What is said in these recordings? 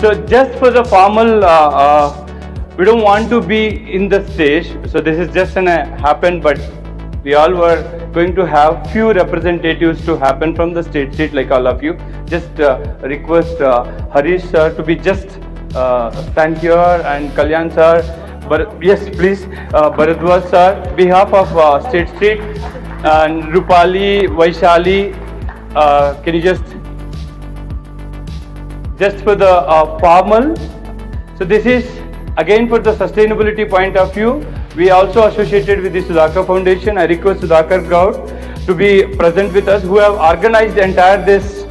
So just for the formal, uh, uh, we don't want to be in the stage. So this is just an uh, happen, but we all were going to have few representatives to happen from the state seat, like all of you. Just uh, request uh, Harish sir to be just uh, stand here and Kalyan sir. But yes, please, uh, Bharadwaj sir, behalf of uh, State Street and Rupali, Vaishali, uh, can you just just for the uh, formal. So this is again for the sustainability point of view. We also associated with the Sudhakar Foundation. I request Sudhakar Gaud to be present with us, who have organized the entire this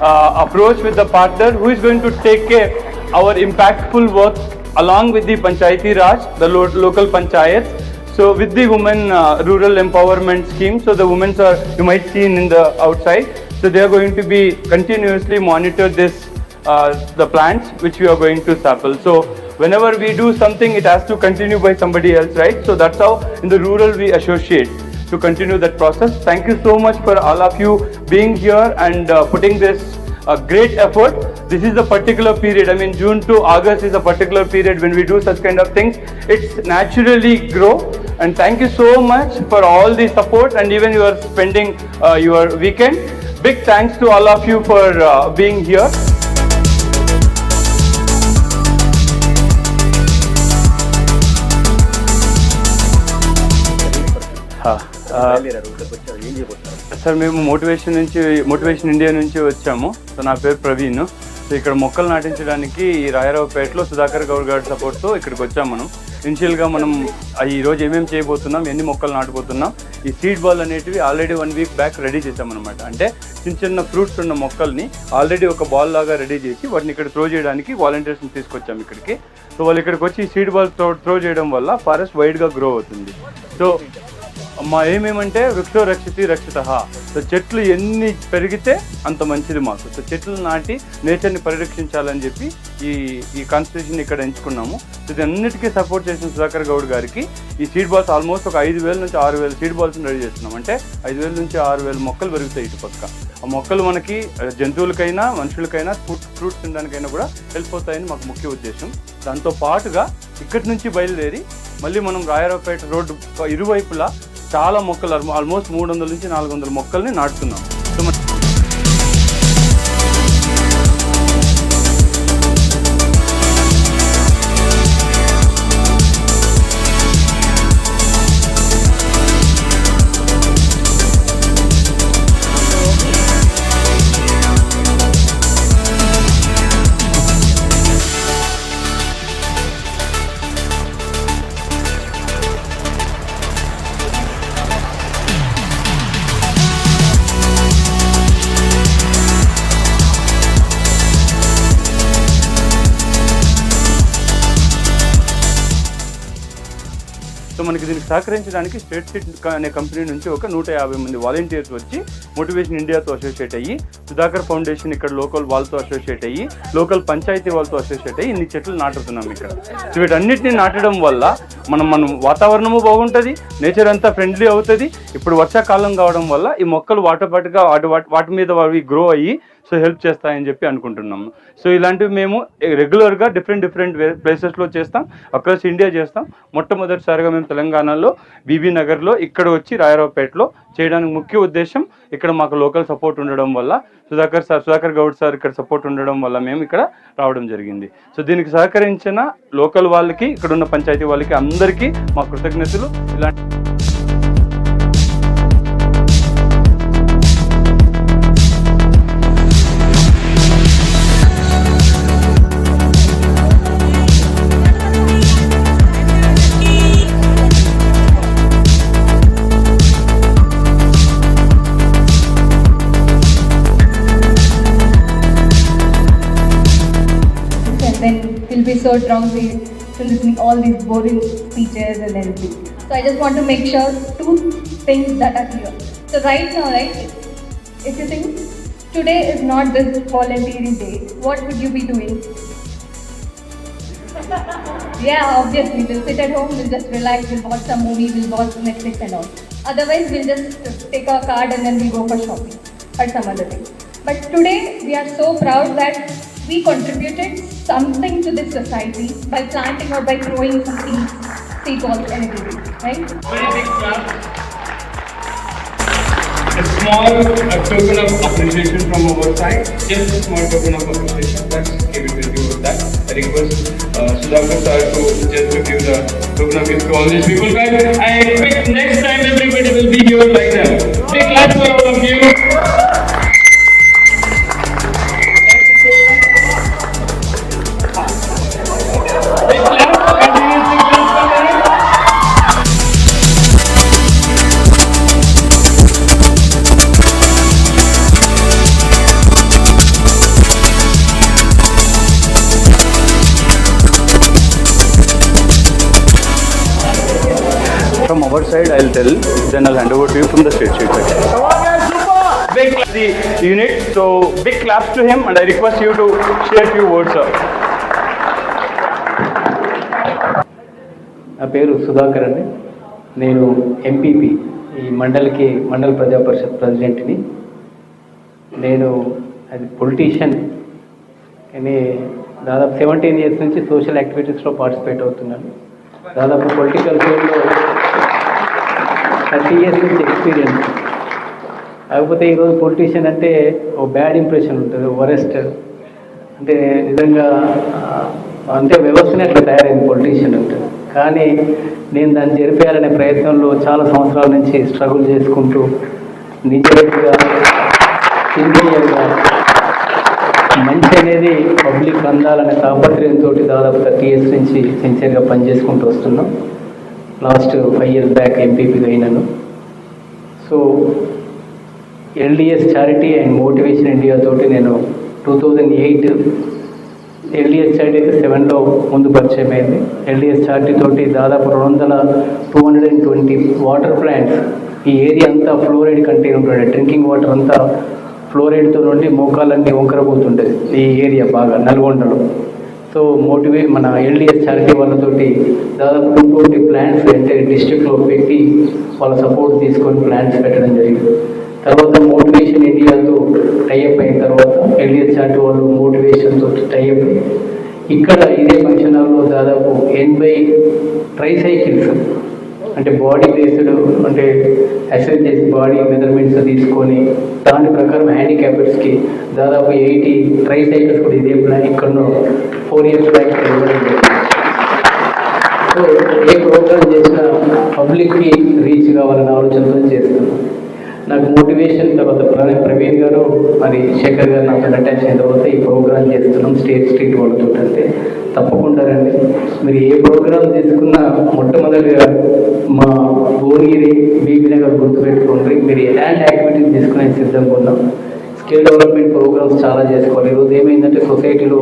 uh, approach with the partner, who is going to take care our impactful work along with the Panchayati Raj, the lo- local panchayats. So with the women uh, rural empowerment scheme, so the women are you might see in the outside. So they are going to be continuously monitor this the plants which we are going to sample. So whenever we do something, it has to continue by somebody else, right? So that's how in the rural we associate to continue that process. Thank you so much for all of you being here and uh, putting this uh, great effort. This is a particular period. I mean, June to August is a particular period when we do such kind of things. It's naturally grow. And thank you so much for all the support and even you are spending uh, your weekend. Big thanks to all of you for uh, being here. Sir మేము motivation నుంచి motivation India నుంచి వచ్చాము. So నా పేరు Praveen. So ఇక్కడ మొక్కలు నాటించడానికి ఈ రాయరావుపేటలో సుధాకర్ గౌడ్ గారి సపోర్ట్తో ఇక్కడికి వచ్చాం మనం. ఇనిషియల్గా మనం ఆ ఈ రోజు ఏమేమి చేయబోతున్నాం ఎన్ని మొక్కలు నాటబోతున్నాం ఈ సీడ్ బాల్ అనేటివి already one week back ready చేసామన్నమాట అంటే చిన్న చిన్న ఫ్రూట్స్ ఉన్న మొక్కల్ని ఆల్రెడీ ఒక బాల్ లాగా రెడీ చేసి వాటిని ఇక్కడ త్రో చేయడానికి వాలంటీర్స్ని తీసుకొచ్చాం ఇక్కడికి. సో వాళ్ళు ఇక్కడికి వచ్చి ఈ సీడ్ బాల్ త్రో త్రో చేయడం వల్ల ఫారెస్ట్ వైడ్గా గ్రో అవుతుంది. సో మా ఏమేమంటే వృక్షో రక్షితి రక్షిత. సో చెట్లు ఎన్ని పెరిగితే అంత మంచిది మాకు. సో చెట్లు నాటి నేచర్ని పరిరక్షించాలని చెప్పి ఈ ఈ కాన్స్టిట్యూషన్ ఇక్కడ ఎంచుకున్నాము. ఇది అన్నిటికీ సపోర్ట్ చేసిన సుధాకర్ గౌడ్ గారికి ఈ సీడ్ బాల్స్ ఆల్మోస్ట్ ఒక ఐదు వేల నుంచి ఆరు వేల సీడ్ బాల్స్ రెడీ చేస్తున్నాం. అంటే ఐదు వేల నుంచి ఆరు వేల మొక్కలు పెరుగుతాయి ఇటు పక్క. ఆ మొక్కలు మనకి జంతువులకైనా మనుషులకైనా ఫ్రూట్ ఫ్రూట్స్ తినడానికైనా కూడా హెల్ప్ అవుతాయని మాకు ముఖ్య ఉద్దేశం. దాంతో పాటుగా ఇక్కడి నుంచి బయలుదేరి మళ్ళీ మనం రాయరావుపేట రోడ్డు ఇరువైపులా చాలా మొక్కలు ఆల్మోస్ట్ మూడు వందల నుంచి నాలుగు వందల మొక్కల్ని నాటుతున్నాం. దీనికి సహకరించడానికి స్టేట్ సీట్ అనే కంపెనీ నుంచి ఒక నూట యాభై మంది వాలంటీర్స్ వచ్చి మోటివేషన్ ఇండియాతో అసోసియేట్ అయ్యి సుధాకర్ ఫౌండేషన్ ఇక్కడ లోకల్ వాళ్ళతో అసోసియేట్ అయ్యి లోకల్ పంచాయతీ వాళ్ళతో అసోసియేట్ అయ్యి ఇన్ని చెట్లు నాటుతున్నాం ఇక్కడ. సో వీటన్నిటిని నాటడం వల్ల మనం మనం వాతావరణము బాగుంటుంది నేచర్ అంతా ఫ్రెండ్లీ అవుతుంది. ఇప్పుడు వర్షాకాలం కావడం వల్ల ఈ మొక్కలు వాటపాటుగా వాటి వాటి- మీద అవి గ్రో అయ్యి సో హెల్ప్ చేస్తాయని చెప్పి అనుకుంటున్నాము. సో ఇలాంటివి మేము రెగ్యులర్గా డిఫరెంట్ డిఫరెంట్ ప్లేసెస్లో చేస్తాం అక్రాస్ ఇండియా చేస్తాం. మొట్టమొదటిసారిగా మేము తెలంగాణ తెలంగాణలో బీబీ నగర్లో ఇక్కడ వచ్చి రాయరావుపేటలో చేయడానికి ముఖ్య ఉద్దేశం ఇక్కడ మాకు లోకల్ సపోర్ట్ ఉండడం వల్ల సుధాకర్ సార్ సుధాకర్ గౌడ్ సార్ ఇక్కడ సపోర్ట్ ఉండడం వల్ల మేము ఇక్కడ రావడం జరిగింది. సో దీనికి సహకరించిన లోకల్ వాళ్ళకి ఇక్కడ ఉన్న పంచాయతీ వాళ్ళకి అందరికీ మా కృతజ్ఞతలు. ఇలాంటి all these boring speeches and everything. So I just want to make sure two things that are clear. So right now, right, if you think today is not this volunteering day, what would you be doing? yeah, obviously, we'll sit at home, we'll just relax, we'll watch some movie, we'll watch Netflix and all. Otherwise, we'll just take our card and then we go for shopping or some other thing. But today, we are so proud that we contributed something to this society by planting or by throwing some seeds, seed balls and right? Very big clap. A small a token of appreciation from our side. Just a small token of appreciation. Let's give it with you with that. I request uh, Sudhakar sir to just to give the token of gift to all these people. Guys, I expect next time everybody will be here like that. Big clap for all of you. Our side, I'll tell, then I'll hand over to you from the state sheet. Big the unit, so big claps to him and I request you to share few words, sir. నా పేరు సుధాకర్ అండి నేను MPP ఈ మండలికి మండల ప్రజా పరిషత్ ప్రెసిడెంట్ని నేను అది పొలిటీషియన్ కానీ దాదాపు సెవెంటీన్ ఇయర్స్ నుంచి సోషల్ యాక్టివిటీస్లో పార్టిసిపేట్ అవుతున్నాను దాదాపు పొలిటికల్ ఫీల్డ్లో థర్టీ ఇయర్స్ నుంచి ఎక్స్పీరియన్స్ కాకపోతే ఈరోజు పొలిటీషియన్ అంటే ఓ బ్యాడ్ ఇంప్రెషన్ ఉంటుంది వరెస్ట్ అంటే నిజంగా అంటే వ్యవస్థనే అట్లా తయారైంది పొలిటీషియన్ అంటే. కానీ నేను దాన్ని జరిపేయాలనే ప్రయత్నంలో చాలా సంవత్సరాల నుంచి స్ట్రగుల్ చేసుకుంటూ నిజాయితీగా సిన్సియర్గా మంచి అనేది పబ్లిక్ అందాలనే తాపత్రయంతో దాదాపు థర్టీ ఇయర్స్ నుంచి సిన్సియర్గా పనిచేసుకుంటూ వస్తున్నాం. లాస్ట్ ఫైవ్ ఇయర్స్ బ్యాక్ ఎంపీపీగా అయినాను. So LDS charity and motivation India తోటి నేను two thousand eight LDS charity అయితే సెవెన్లో ముందు పరిచయం అయింది. ఎల్డిఎస్ చారిటీ తోటి దాదాపు రెండు వందల two hundred and twenty water plants ఈ ఏరియా అంతా ఫ్లోరైడ్ కంటైన్ ఉంటుండే. డ్రింకింగ్ వాటర్ అంతా ఫ్లోరైడ్తో నుండి మోకాలన్నీ వంకరపోతుండేది ఈ ఏరియా బాగా నల్గొండలో. సో మోటివే మన ఎల్డిఎస్ చారిటీ వాళ్ళతోటి దాదాపు టూ ట్వంటీ ప్లాంట్స్ అంటే డిస్ట్రిక్ట్లో పెట్టి వాళ్ళ సపోర్ట్ తీసుకొని ప్లాంట్స్ పెట్టడం జరిగింది. తర్వాత మోటివేషన్ ఇండియాతో టైఅప్ అయిన తర్వాత ఎల్డిఎస్ చారిటీ వాళ్ళు మోటివేషన్తో టైఅప్ ఇక్కడ ఇదే ఫంక్షన్ హాల్లో దాదాపు ఎనభై ట్రైసైకిల్స్ అంటే బాడీ బేస్డ్ అంటే అసెస్ చేసి బాడీ మెజర్మెంట్స్ తీసుకొని దాని ప్రకారం హ్యాండిక్యాపర్స్కి దాదాపు ఎయిటీ ట్రై సైకిల్స్ కూడా ఇదే ప్లాన్ ఇక్కడ ఫోర్ ఇయర్స్ బ్యాక్ ఇవ్వడం సో ఏ ప్రోగ్రామ్ చేసినా పబ్లిక్కి రీచ్ కావాలనే ఆలోచనతో చేస్తున్నాం. నాకు మోటివేషన్ తర్వాత ప్ర- ప్రవీణ్ గారు మరి శేఖర్ గారు నాకు అటాచ్ అయిన తర్వాత ఈ ప్రోగ్రామ్ చేస్తున్నాం స్టేట్ స్ట్రీట్ వాళ్ళతో అంటే. తప్పకుండా రండి మీరు ఏ ప్రోగ్రామ్ తీసుకున్నా మొట్టమొదటిగా మా భువనగిరి బీబీ నగర్ గుర్తుపెట్టుకోండి మీరు ఎలాంటి యాక్టివిటీస్ తీసుకునే సిద్ధంగా ఉన్నాం. స్కిల్ డెవలప్మెంట్ ప్రోగ్రామ్స్ చాలా చేసుకోవాలి. ఈరోజు ఏమైందంటే సొసైటీలో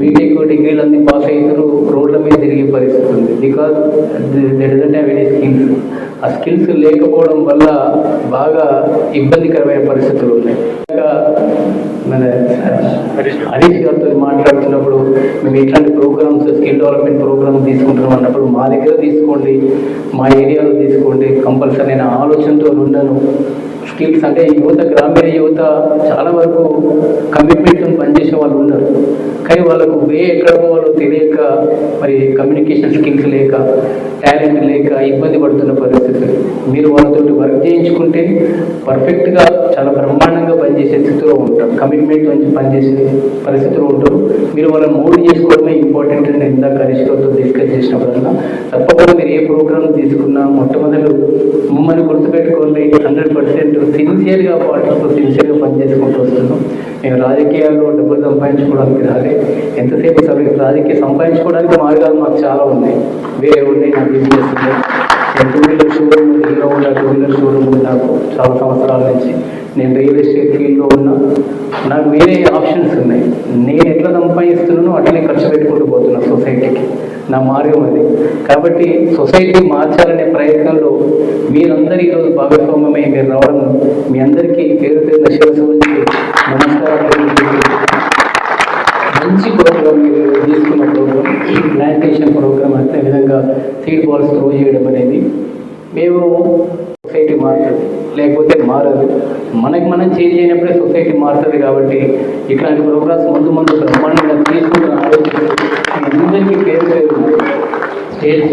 బీటెక్ డిగ్రీలు అన్ని పాస్ అవుతారు రోడ్ల మీద తిరిగే పరిస్థితి ఉంది. Because that doesn't have any skills ఆ స్కిల్స్ లేకపోవడం వల్ల బాగా ఇబ్బందికరమైన పరిస్థితులు ఉన్నాయి. ఇంకా మన హరీష్ గారితో మాట్లాడుతున్నప్పుడు మేము ఇట్లాంటి ప్రోగ్రామ్స్ స్కిల్ డెవలప్మెంట్ ప్రోగ్రామ్స్ తీసుకుంటున్నాం అన్నప్పుడు మా దగ్గర తీసుకోండి మా ఏరియాలో తీసుకోండి కంపల్సరీ నేను ఆలోచనతో ఉన్నాను. స్కిల్స్ అంటే యువత గ్రామీణ యువత చాలా వరకు కమిట్మెంట్తో పనిచేసే వాళ్ళు ఉన్నారు. కానీ వాళ్ళకు వే ఎక్కడ పోవాలో తెలియక మరి కమ్యూనికేషన్ స్కిల్స్ లేక టాలెంట్ లేక ఇబ్బంది పడుతున్న పరిస్థితులు. మీరు వాళ్ళతో వర్క్ చేయించుకుంటే పర్ఫెక్ట్గా చాలా బ్రహ్మాండంగా పనిచేసే స్థితిలో ఉంటారు కమిట్మెంట్ నుంచి పనిచేసే పరిస్థితిలో ఉంటారు మీరు వాళ్ళని మోడ్ చేసుకోవడమే ఇంపార్టెంట్ అని ఇందాక హరీష్తో డిస్కస్ చేసినప్పుడల్లా. తప్పకుండా మీరు ఏ ప్రోగ్రామ్ తీసుకున్నా మొట్టమొదటి మమ్మల్ని గుర్తుపెట్టుకోండి. హండ్రెడ్ పర్సెంట్ సిన్సియర్గా పాటలతో సిన్సియర్గా పనిచేసుకుంటూ వస్తున్నాం. మేము రాజకీయాల్లో డబ్బులు సంపాదించుకోవడానికి రాలే. ఎంతసేపు సభ రాజకీయ సంపాదించుకోవడానికి మార్గాలు మాకు చాలా ఉన్నాయి. వేరే ఉన్నాయి నాకు బిజినెస్ ఉంది. నేను టూ వీలర్ షోరూమ్ ఉంది హీరో ఉన్న టూ వీలర్ షోరూమ్ నాకు చాలా సంవత్సరాల నుంచి. నేను రియల్ ఎస్టేట్ ఫీల్డ్లో ఉన్నా. నాకు వేరే ఆప్షన్స్ ఉన్నాయి. నేను ఎట్లా సంపాదిస్తున్నానో అట్లనే ఖర్చు పెట్టుకుంటూ పోతున్నా సొసైటీకి. నా మార్గం అది. కాబట్టి సొసైటీ మార్చాలనే ప్రయత్నంలో మీరందరూ ఈరోజు భాగస్వామ్యమై మీరు రావడం మీ అందరికీ పేరు పేరు శిరస్సు రకంగా సీడ్ బాల్స్ త్రో చేయడం అనేది మేము సొసైటీ మారుతుంది. లేకపోతే మారదు. మనకి మనం చేంజ్ అయినప్పుడే సొసైటీ మారుతుంది కాబట్టి ఇట్లాంటి ప్రోగ్రామ్స్ ముందు ముందు బ్రహ్మాండంగా తీసుకుంటున్న ఆలోచన అందరికీ పేరు పేరు స్టేట్